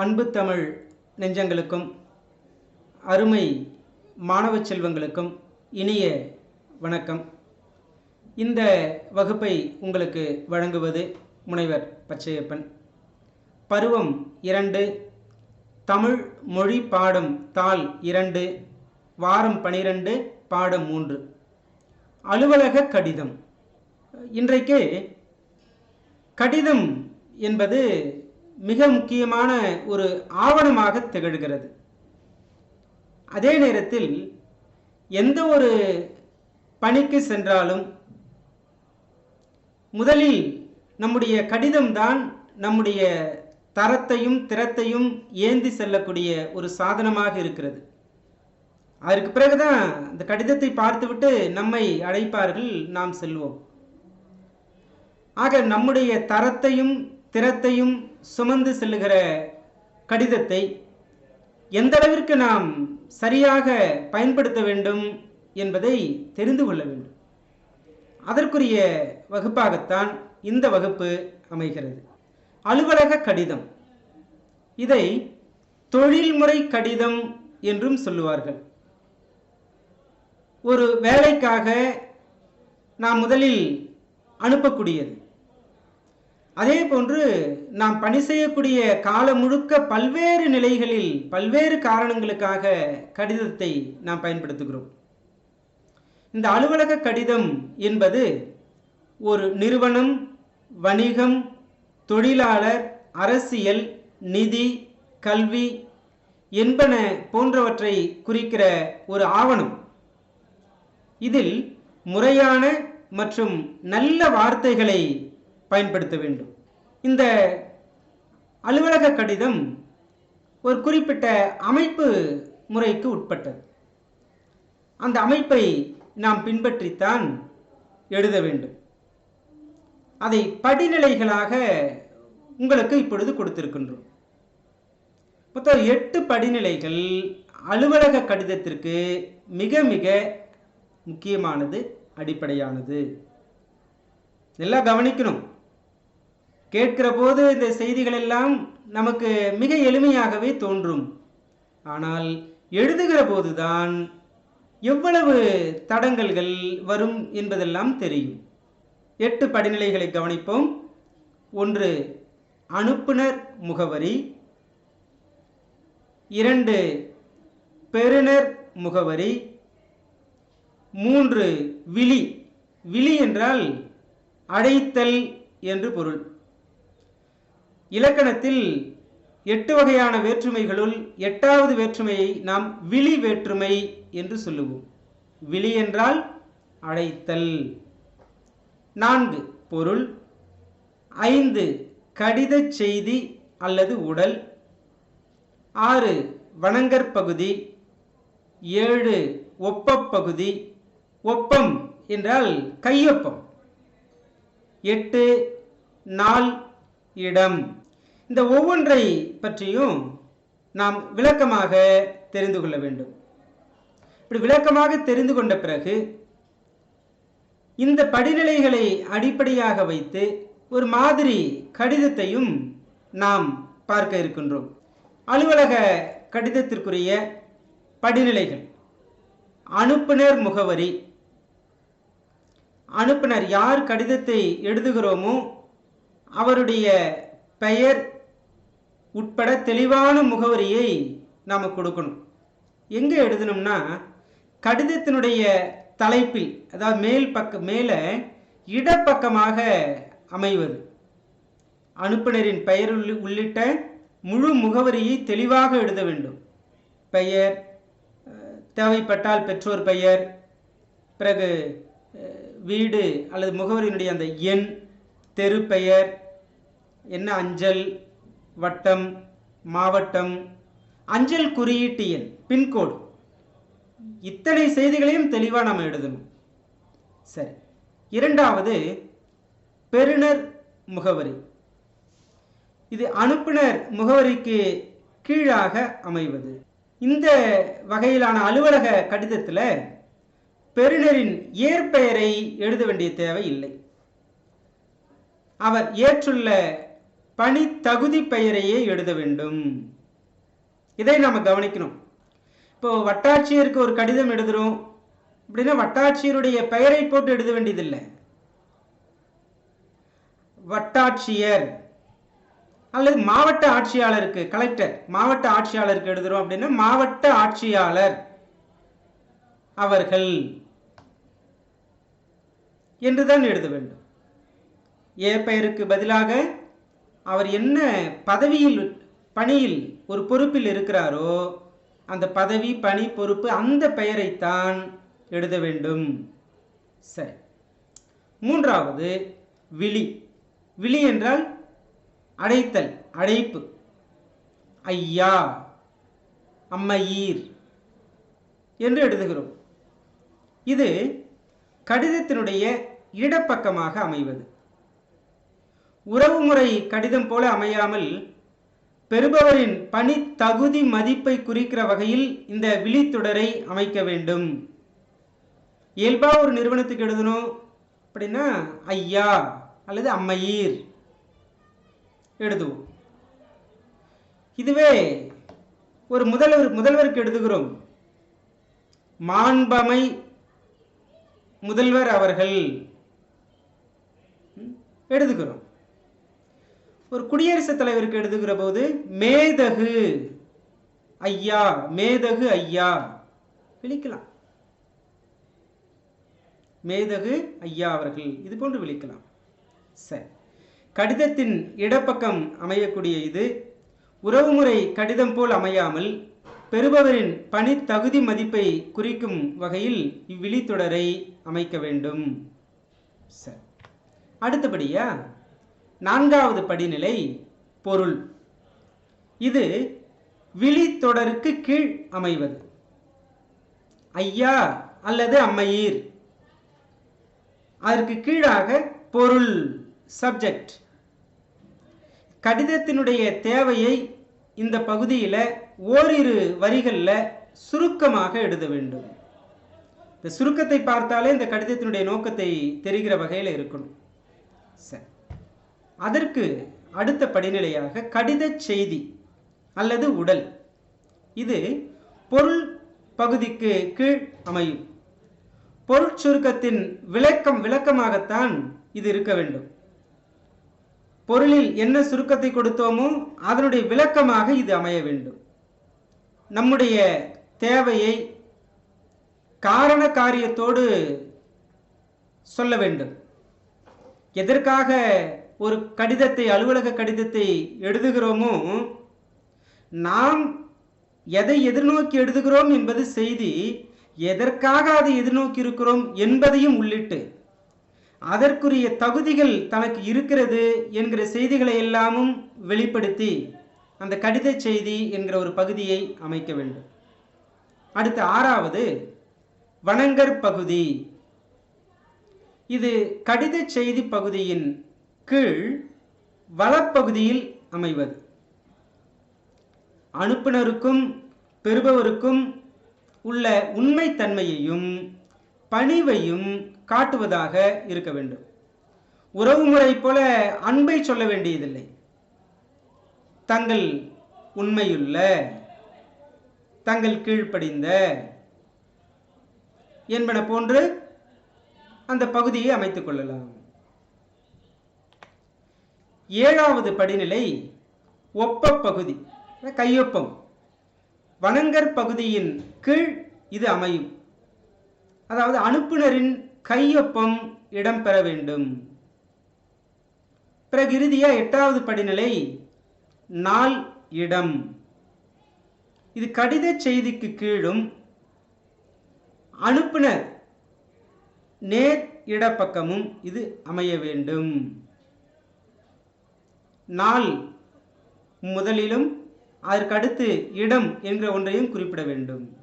அன்பு தமிழ் நெஞ்சங்களுக்கும் அருமை மாணவ செல்வங்களுக்கும் இனிய வணக்கம். இந்த வகுப்பை உங்களுக்கு வழங்குவது முனைவர் பச்சையப்பன். பருவம் இரண்டு தமிழ் மொழி பாடம் தாள் இரண்டு வாரம் பனிரெண்டு பாடம் மூன்று. அலுவலக கடிதம். இன்றைக்கு கடிதம் என்பது மிக முக்கியமான ஒரு ஆவணமாக திகழ்கிறது. அதே நேரத்தில் எந்த ஒரு பணிக்கு சென்றாலும் முதலில் நம்முடைய கடிதம்தான் நம்முடைய தரத்தையும் திறத்தையும் ஏந்தி செல்லக்கூடிய ஒரு சாதனமாக இருக்கிறது. அதற்கு பிறகுதான் இந்த கடிதத்தை பார்த்துவிட்டு நம்மை அழைப்பார்கள் நாம் செல்வோம். ஆக நம்முடைய தரத்தையும் திறத்தையும் சுமந்து செல்லுகிற கடிதத்தை எந்த அளவிற்கு நாம் சரியாக பயன்படுத்த வேண்டும் என்பதை தெரிந்து கொள்ள வேண்டும். அதற்குரிய வகுப்பாகத்தான் இந்த வகுப்பு அமைகிறது. அலுவலக கடிதம். இதை தொழில்முறை கடிதம் என்றும் சொல்லுவார்கள். ஒரு வேலைக்காக நாம் முதலில் அனுப்பக்கூடியது. அதே போன்று நாம் பணி செய்யக்கூடிய காலம் முழுக்க பல்வேறு நிலைகளில் பல்வேறு காரணங்களுக்காக கடிதத்தை நாம் பயன்படுத்துகிறோம். இந்த அலுவலக கடிதம் என்பது ஒரு நிறுவனம் வணிகம் தொழிலாளர் அரசியல் நிதி கல்வி என்பன போன்றவற்றை குறிக்கிற ஒரு ஆவணம். இதில் முறையான மற்றும் நல்ல வார்த்தைகளை பயன்படுத்த வேண்டும். இந்த அலுவலக கடிதம் ஒரு குறிப்பிட்ட அமைப்பு முறைக்கு உட்பட்டது. அந்த அமைப்பை நாம் பின்பற்றித்தான் எழுத வேண்டும். அதை படிநிலைகளாக உங்களுக்கு இப்பொழுது கொடுத்திருக்கின்றோம். மொத்தம் எட்டு படிநிலைகள் அலுவலக கடிதத்திற்கு மிக மிக முக்கியமானது அடிப்படையானது. நல்லா கவனிக்கணும். கேட்கிற போது இந்த செய்திகள் எல்லாம் நமக்கு மிக எளிமையாகவே தோன்றும். ஆனால் எழுதுகிற போதுதான் எவ்வளவு தடங்கல்கள் வரும் என்பதெல்லாம் தெரியும். எட்டு படிநிலைகளை கவனிப்போம். ஒன்று அனுப்புனர் முகவரி. இரண்டு பெறுநர் முகவரி. மூன்று விழி. விழி என்றால் அழைத்தல் என்று பொருள். இலக்கணத்தில் எட்டு வகையான வேற்றுமைகளுள் எட்டாவது வேற்றுமையை நாம் விழி வேற்றுமை என்று சொல்லுவோம். விழி என்றால் அழைத்தல் நான்கு பொருள். ஐந்து கடித செய்தி அல்லது உடல். ஆறு வணங்கற்பகுதி ஏழு ஒப்பப்பகுதி ஒப்பம் என்றால் கையொப்பம். எட்டு நாள் இடம். இந்த ஒவ்வொன்றை பற்றியும் நாம் விளக்கமாக தெரிந்து கொள்ள வேண்டும். இப்படி விளக்கமாக தெரிந்து கொண்ட பிறகு இந்த படிநிலைகளை அடிப்படையாக வைத்து ஒரு மாதிரி கடிதத்தையும் நாம் பார்க்க இருக்கின்றோம். அலுவலக கடிதத்திற்குரிய படிநிலைகள். அனுப்புனர் முகவரி. அனுப்புனர் யார் கடிதத்தை எழுதுகிறோமோ அவருடைய பெயர் உட்பட தெளிவான முகவரியை நாம் கொடுக்கணும். எங்கே எழுதணும்னா கடிதத்தினுடைய தலைப்பில் அதாவது மேல் பக்க மேலே இடப்பக்கமாக அமைவது. அனுப்புநரின் பெயர் உள்ளிட்ட முழு முகவரியை தெளிவாக எழுத வேண்டும். பெயர் தேவைப்பட்டால் பெற்றோர் பெயர் பிறகு வீடு அல்லது முகவரியினுடைய அந்த எண் தெரு பெயர் என்ன அஞ்சல் வட்டம் மாவட்டம் அஞ்சல் குறியீட்டு எண் பின்கோடு. இத்தனை செய்திகளையும் தெளிவாக நம்ம எழுதணும். சரி. இரண்டாவது பெறுநர் முகவரி. இது அனுப்புனர் முகவரிக்கு கீழாக அமைவது. இந்த வகையிலான அலுவலக கடிதத்தில் பெறுநரின் ஏற்பெயரை எழுத வேண்டிய தேவை இல்லை. அவர் ஏற்றுள்ள பணி தகுதி பெயரையே எழுத வேண்டும். இதை நாம் கவனிக்கணும். இப்போ வட்டாட்சியருக்கு ஒரு கடிதம் எழுதுறோம். அப்படின்னா வட்டாட்சியருடைய பெயரை போட்டு எழுத வேண்டியதில்லை. வட்டாட்சியர் அல்லது மாவட்ட ஆட்சியாளருக்கு கலெக்டர் மாவட்ட ஆட்சியாளருக்கு எழுதுறோம் அப்படின்னா மாவட்ட ஆட்சியாளர் அவர்கள் என்றுதான் எழுத வேண்டும். ஏ பெயருக்கு பதிலாக அவர் என்ன பதவியில் பணியில் ஒரு பொறுப்பில் இருக்கிறாரோ அந்த பதவி பணி பொறுப்பு அந்த பெயரைத்தான் எழுத வேண்டும். சரி. மூன்றாவது விழி. விழி என்றால் அடைத்தல் அழைப்பு ஐயா அம்மையீர் என்று எழுதுகிறோம். இது கடிதத்தினுடைய இடப்பக்கமாக அமைவது. உறவுமுறை கடிதம் போல அமையாமல் பெறுபவரின் பணி தகுதி மதிப்பை குறிக்கிற வகையில் இந்த விழித்தொடரை அமைக்க வேண்டும். இயல்பாக ஒரு நிறுவனத்துக்கு எழுதணும் அப்படின்னா ஐயா அல்லது அம்மையீர் எழுதுவோம். இதுவே ஒரு முதல்வர் முதல்வருக்கு எழுதுகிறோம். மாண்பமை முதல்வர் அவர்கள். எழுதுகிறோம். ஒரு குடியரசுத் தலைவருக்கு எழுதுகிற போது மேதகு ஐயா மேதகு ஐயா விழிக்கலாம் மேதகு ஐயா அவர்கள் இது போன்று விழிக்கலாம் சரி. கடிதத்தின் இடப்பக்கம் அமையக்கூடிய இது உறவுமுறை கடிதம் போல் அமையாமல் பெறுபவரின் பணி தகுதி மதிப்பை குறிக்கும் வகையில் இவ்விழித்தொடரை அமைக்க வேண்டும். சரி. அடுத்தபடியா? நான்காவது படிநிலை பொருள். இது விழித்தொடருக்கு கீழ் அமைவது. ஐயா அல்லது அம்மையீர். அதற்கு கீழாக பொருள் சப்ஜெக்ட் கடிதத்தினுடைய தேவையை இந்த பகுதியில் ஓரிரு வரிகளில் சுருக்கமாக எழுத வேண்டும். இந்த சுருக்கத்தை பார்த்தாலே இந்த கடிதத்தினுடைய நோக்கத்தை தெரிகிற வகையில் இருக்கணும். சரி. அதற்கு அடுத்த படிநிலையாக கடித செய்தி அல்லது உடல். இது பொருள் பகுதிக்கு கீழ் அமையும். பொருட்சுருக்கத்தின் விளக்கம் விளக்கமாகத்தான் இது இருக்க வேண்டும். பொருளில் என்ன சுருக்கத்தை கொடுத்தோமோ அதனுடைய விளக்கமாக இது அமைய வேண்டும். நம்முடைய தேவையை காரண காரியத்தோடு சொல்ல வேண்டும். எதற்காக ஒரு கடிதத்தை அலுவலக கடிதத்தை எழுதுகிறோமோ நாம் எதை எதிர்நோக்கி எழுதுகிறோம் என்பது செய்தி எதற்காக அதை எதிர்நோக்கி இருக்கிறோம் என்பதையும் உள்ளிட்டு அதற்குரிய தகுதிகள் தனக்கு இருக்கிறது என்கிற செய்திகளை எல்லாமும் வெளிப்படுத்தி அந்த கடித செய்தி என்கிற ஒரு பகுதியை அமைக்க வேண்டும். அடுத்து ஆறாவது வணங்கற் பகுதி. இது கடித செய்தி பகுதியின் கீழ் வளப்பகுதியில் அமைவது. அனுப்புனருக்கும் பெறுபவருக்கும் உள்ள உண்மைத்தன்மையையும் பணிவையும் காட்டுவதாக இருக்க வேண்டும். உறவுமுறை போல அன்பை சொல்ல வேண்டியதில்லை. தங்கள் உண்மையுள்ள தங்கள் கீழ்ப்படிந்த என்பன போன்று அந்த பகுதியை அமைத்துக் கொள்ளலாம். ஏழாவது படிநிலை ஒப்ப பகுதி கையொப்பம். வணங்கற் பகுதியின் கீழ் இது அமையும். அதாவது அனுப்புனரின் கையொப்பம் இடம்பெற வேண்டும். பிறகு இறுதியா எட்டாவது படிநிலை நாள் இடம். இது கடித செய்திக்கு கீழும் அனுப்புனர் நேர் இடப்பக்கமும் இது அமைய வேண்டும். நாள் முதலிலும் அதற்கடுத்து இடம் என்கிற ஒன்றையும் குறிப்பிட வேண்டும்.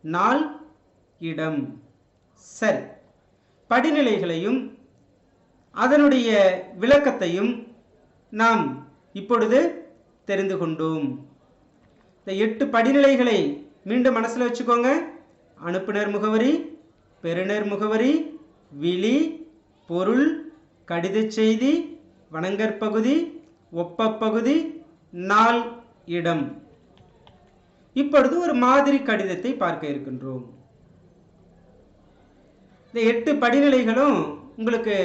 நாள் இடம். சரி. படிநிலைகளையும் அதனுடைய விளக்கத்தையும் நாம் இப்பொழுது தெரிந்து கொண்டோம். இந்த எட்டு படிநிலைகளை மீண்டும் மனசில் வச்சுக்கோங்க. அனுப்புனர் முகவரி பெறுநர் முகவரி விழி பொருள் கடிதச் செய்தி வணங்கற்பகுதி ஒப்பப்பகுதி ஒப்ப பகுதி நாள் இடம். இப்பொழுது ஒரு மாதிரி கடிதத்தை பார்க்க இருக்கின்றோம். இந்த எட்டு படிநிலைகளும் உங்களுக்கு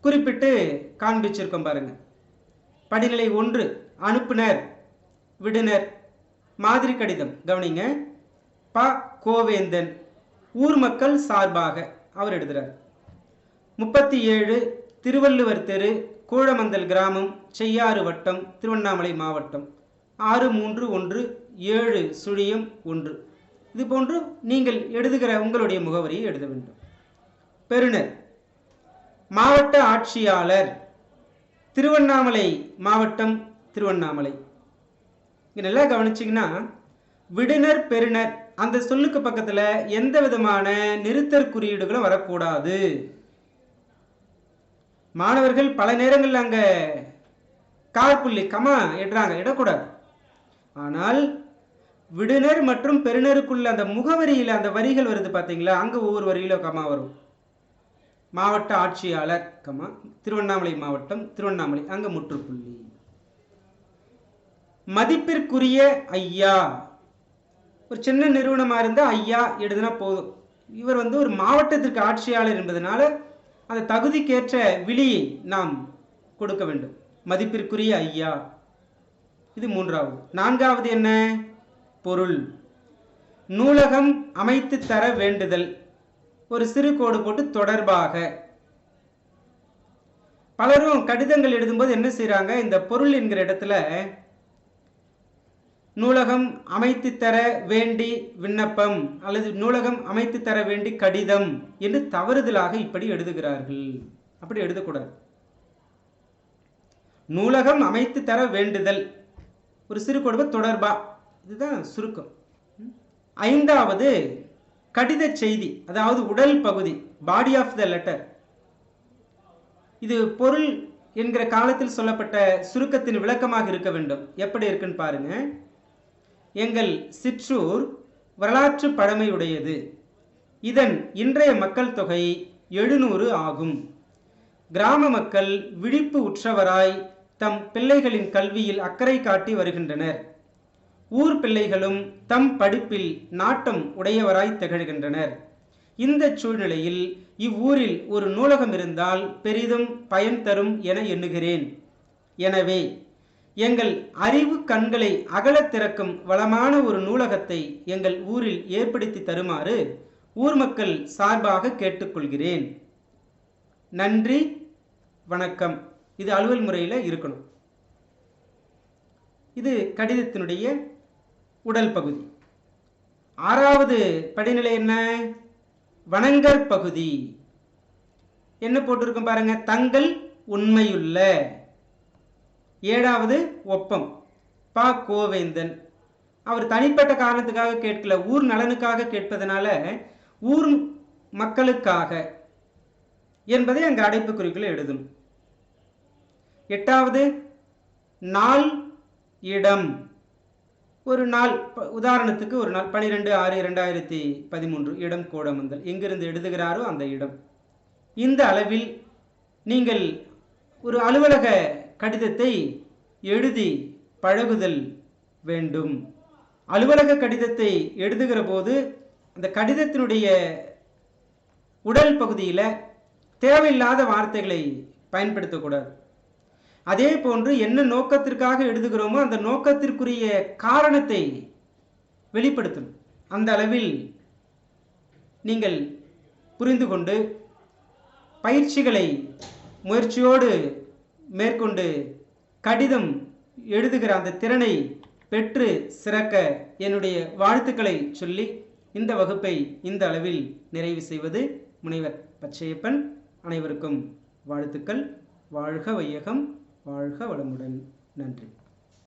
குறிப்பிட்டு காண்பிச்சிருக்கோம் பாருங்க. படிநிலை ஒன்று அனுப்புனர் விடுனர். மாதிரி கடிதம் கவனிங்க. ப. கோவேந்தன் ஊர் மக்கள் சார்பாக அவர் எழுதுறார். முப்பத்தி ஏழு திருவள்ளுவர் தெரு கூழமந்தல் கிராமம் செய்யாறு வட்டம் திருவண்ணாமலை மாவட்டம். ஆறு மூன்று ஒன்று ஏழு சுழியம் ஒன்று. இது போன்று நீங்கள் எழுதுகிற உங்களுடைய முகவரியை எழுத வேண்டும். பெறுநர். மாவட்ட ஆட்சியாளர் திருவண்ணாமலை மாவட்டம் திருவண்ணாமலை. இங்கே நல்லா கவனிச்சிங்கன்னா விடுனர் பெறுநர் அந்த சொல்லுக்கு பக்கத்தில் எந்த விதமான நிறுத்தற் குறியீடுகளும் வரக்கூடாது. மாணவர்கள் பல நேரங்களில் அங்கே கார்புள்ளி கமா இடுறாங்க இடக்கூடாது ஆனால் விடுனர் மற்றும் பெருநருக்குள்ள அந்த முகவரியில் அந்த வரிகள் வருது பார்த்தீங்களா அங்கே ஒவ்வொரு வரியிலும் கமா வரும். மாவட்ட ஆட்சியாளர் கமா திருவண்ணாமலை மாவட்டம் திருவண்ணாமலை அங்கே முற்றுப்புள்ளி. மதிப்பிற்குரிய ஐயா. ஒரு சின்ன நிறுவனமாக இருந்தால் ஐயா எழுதுனா போதும். இவர் வந்து ஒரு மாவட்டத்திற்கு ஆட்சியாளர் என்பதனால அந்த தகுதிக்கேற்ற விழியை நாம் கொடுக்க வேண்டும். மதிப்பிற்குரிய ஐயா இது மூன்றாவது. நான்காவது என்ன? பொருள். நூலகம் அமைத்து தர வேண்டுதல். ஒரு சிறு கோடு போட்டு தொடர்பாக. பலரும் கடிதங்கள் எழுதும்போது என்ன செய்கிறாங்க இந்த பொருள் என்கிற இடத்துல நூலகம் அமைத்து தர வேண்டி விண்ணப்பம் அல்லது நூலகம் அமைத்து தர வேண்டி கடிதம் என்று தவறுதலாக இப்படி எழுதுகிறார்கள். அப்படி எழுதக்கூடாது. நூலகம் அமைத்து தர வேண்டுதல். ஒரு சிறு கொடுமை தொடர்பா? இதுதான் சுருக்கம். ஐந்தாவது கடித செய்தி அதாவது உடல் பகுதி பாடி ஆஃப் த லெட்டர் இது பொருள் என்கிற காலத்தில் சொல்லப்பட்ட சுருக்கத்தின் விளக்கமாக இருக்க வேண்டும். எப்படி இருக்குன்னு பாருங்க. எங்கள் சிற்றூர் வரலாற்று பழமையுடையது. இதன் இன்றைய மக்கள் தொகை எழுநூறு ஆகும். கிராம மக்கள் விழிப்பு உற்றவராய் தம் பிள்ளைகளின் கல்வியில் அக்கறை காட்டி வருகின்றனர். ஊர் பிள்ளைகளும் தம் படிப்பில் நாட்டம் உடையவராய் திகழ்கின்றனர். இந்த சூழ்நிலையில் இவ்வூரில் ஒரு நூலகம் இருந்தால் பெரிதும் பயன் தரும் என எண்ணுகிறேன். எனவே எங்கள் அறிவு கண்களை அகலத் திறக்கும் வளமான ஒரு நூலகத்தை எங்கள் ஊரில் ஏற்படுத்தி தருமாறு ஊர் மக்கள் சார்பாக கேட்டுக்கொள்கிறேன். நன்றி வணக்கம். இது அலுவல் முறையில் இருக்கணும். இது கடிதத்தினுடைய உடல் பகுதி. ஆறாவது படிநிலை என்ன? வணங்கற் பகுதி. என்ன போட்டிருக்கும் பாருங்க? தங்கள் உண்மையுள்ள. ஏழாவது ஒப்பம். பா. கோவேந்தன். அவர் தனிப்பட்ட காரணத்துக்காக கேட்கல ஊர் நலனுக்காக கேட்பதனால ஊர் மக்களுக்காக என்பதை அங்க அடைப்புக்குறிக்குள்ள எழுதணும் எட்டாவது நாள் இடம். ஒரு நாள் ப- உதாரணத்துக்கு ஒரு நாள் பனிரெண்டு ஆறு இரண்டாயிரத்தி பதிமூன்று இடம் கோடமந்தல் எங்கிருந்து எழுதுகிறாரோ அந்த இடம். இந்த அளவில் நீங்கள் ஒரு அலுவலக கடிதத்தை எழுதி பழகுதல் வேண்டும். அலுவலக கடிதத்தை எழுதுகிற போது அந்த கடிதத்தினுடைய உடல் பகுதியில் தேவையில்லாத வார்த்தைகளை பயன்படுத்தக்கூடாது அதே போன்று என்ன நோக்கத்திற்காக எழுதுகிறோமோ அந்த நோக்கத்திற்குரிய காரணத்தை வெளிப்படுத்தணும். அந்த அளவில் நீங்கள் புரிந்து கொண்டு பயிற்சிகளை முயற்சியோடு மேற்கொண்டு கடிதம் எழுதுகிற அந்த திறனை பெற்று சிறக்க என்னுடைய வாழ்த்துக்களை சொல்லி இந்த வகுப்பை இந்த அளவில் நிறைவு செய்வது முனைவர் பச்சையப்பன். அனைவருக்கும் வாழ்த்துக்கள். வாழ்க வையகம். வாழ்க வளமுடன். நன்றி.